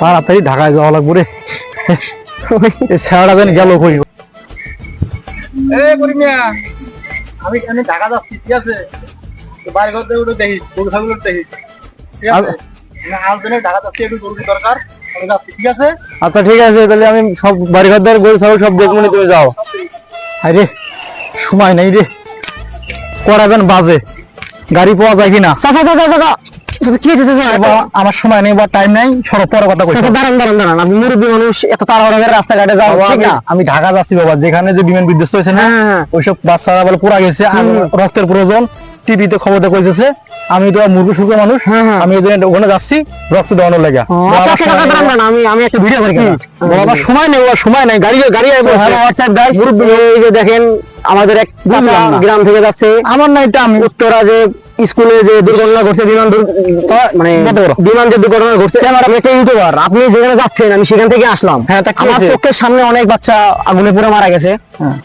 তাড়াতাড়ি ঢাকায় যাওয়া লাগবে রে। ছেড়াটা যেন গেল কই? আমি এখানে ঢাকা যাচ্ছি? ঠিক আছে? তো বাড়ি ঘর দেখি গরু ছাগল দেখি। ঠিক আছে? আজ দিনে ঢাকা যাচ্ছি একটু গরু দরকার। ঠিক আছে? আচ্ছা ঠিক আছে তাহলে আমি সব বাড়ি ঘর দ্বার গরু ছাগল সব দেখব তুমি যাও। আরে সময় নাই রে। করাবেন বাজে। গাড়ি পাওয়া যায় কিনা? চাচা চাচা চাচা কি হয়েছে চাচা আমার সময় নেই বা টাইম নাই সরব পরে কথা কইছি দাঁড়ান দাঁড়ান দাঁড়ান। আপনি মুরব্বী মানুষ এত তাড়াহুড়া করে রাস্তাঘাটে যাওয়া ঠিক আমি- না? আমি ঢাকা যাচ্ছি বাবা যেখানে যে বিমান বিধ্বস্ত হয়েছে না হ্যাঁ, হ্যাঁ। ওইসব বাচ্চারা বলে পুরা গেছে আর রক্তের প্রয়োজন টিভিতে খবরটা কইতেছে আমি তো মুরগি সুরগ মানুষ হ্যাঁ। আমি ওখানে যাচ্ছি রক্ত দেওয়ানোর লাগে। আচ্ছা আচ্ছা আমি আমি একটা ভিডিও করে বাবা সময় নেই বাবা সময় নেই গাড়ি গাড়ি হোয়াটসঅ্যাপ এই যে দেখেন আমাদের এক। গ্রাম থেকে যাচ্ছে। আমার না এটা আমি উত্তরা যে স্কুলে যে দুর্ঘটনা ঘটছে বিমান মানে বিমান যে দুর্ঘটনা ঘটছে আমি একটা ইউটিউবার আপনি যেখানে যাচ্ছেন আমি সেখান থেকে আসলাম। হ্যাঁ, আমার চোখের সামনে অনেক বাচ্চা আগুনে পুরো মারা গেছে। হ্যাঁ।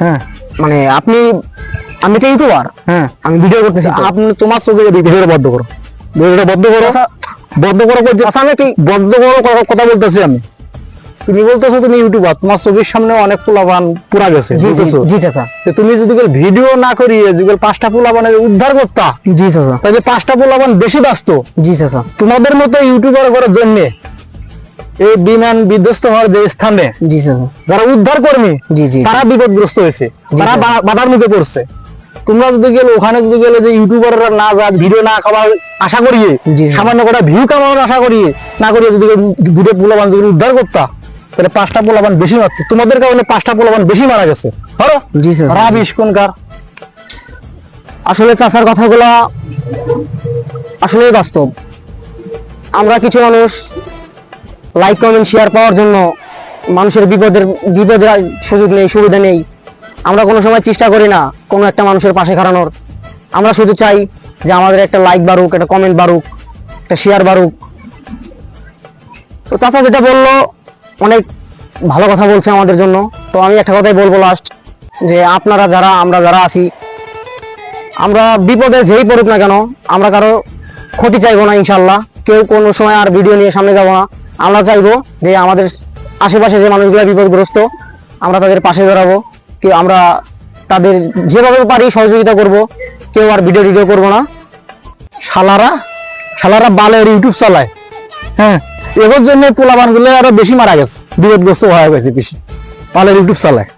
হ্যাঁ মানে আপনি আমি একটা ইউটিউবার হ্যাঁ। আমি ভিডিও করতেছি আপনি তোমার চোখে ভিডিওটা বদ্ধ করো। ভিডিওটা বদ্ধ করো। বদ্ধ করো আচ্ছা, বদ্ধ করো কথা বলতেছি আমি। তুমি বলতেছো তুমি ইউটিউবার তোমার চোখের সামনে অনেক পোলাবান পুরা গেছে জি চাচা। তুমি যদি ভিডিও না করিয়ে যদি পাঁচটা পোলাবানের উদ্ধার করতা জি চাচা। তাহলে পাঁচটা পোলাবান বেশি ব্যস্ত। জি চাচা। তোমাদের মতো ইউটিউবার করার জন্য এই বিমান বিধ্বস্ত হওয়ার যে স্থানে জি চাচা। যারা উদ্ধার কর্মী জি জি। তারা বিপদগ্রস্ত হয়েছে। তারা বাধার মুখে পড়ছে। তোমরা যদি গেলে ওখানে যদি গেলে যে ইউটিউবাররা না যা ভিডিও না খাওয়ার আশা করিয়ে সামান্য কটা ভিউ কামানোর আশা করিয়ে না করিয়ে যদি দুটো পোলাবান যদি উদ্ধার করতা তাহলে পাঁচটা পোলাবান বেশি মারত। তোমাদের কারণে পাঁচটা পোলাবান বেশি মারা গেছে। ধরো? জি স্যার রাবিশ কোনকার? আসলে চাচার কথাগুলা আসলে বাস্তব। আমরা কিছু মানুষ লাইক কমেন্ট শেয়ার পাওয়ার জন্য মানুষের বিপদের বিপদের সুযোগ নেই সুবিধা নেই। আমরা কোনো সময় চেষ্টা করি না কোনো একটা মানুষের পাশে খাড়ানোর। আমরা শুধু চাই যে আমাদের একটা লাইক বাড়ুক একটা কমেন্ট বাড়ুক একটা শেয়ার বাড়ুক। তো চাচা যেটা বলল অনেক ভালো কথা বলছে আমাদের জন্য। তো আমি একটা কথাই বলব লাস্ট যে আপনারা যারা, আমরা যারা আছি, আমরা বিপদে যেই পড়ুক না কেন, আমরা কারও ক্ষতি চাইব না ইনশাল্লাহ কেউ কোনো সময় আর ভিডিও নিয়ে সামনে যাব না। আমরা চাইব যে আমাদের আশেপাশে যে মানুষগুলো বিপদগ্রস্ত, আমরা তাদের পাশে দাঁড়াবো। কেউ আমরা তাদের যেভাবে পারি সহযোগিতা করব, কেউ আর ভিডিও ভিডিও করব না। শালারা শালারা বালের ইউটিউব চালায়। হ্যাঁ। এবার জন্য পোলাবানগুলো আরও বেশি মারা গেছে। বিপদগ্রস্ত হয়ে গেছে বেশি। পালের ইউটিউব চালায়।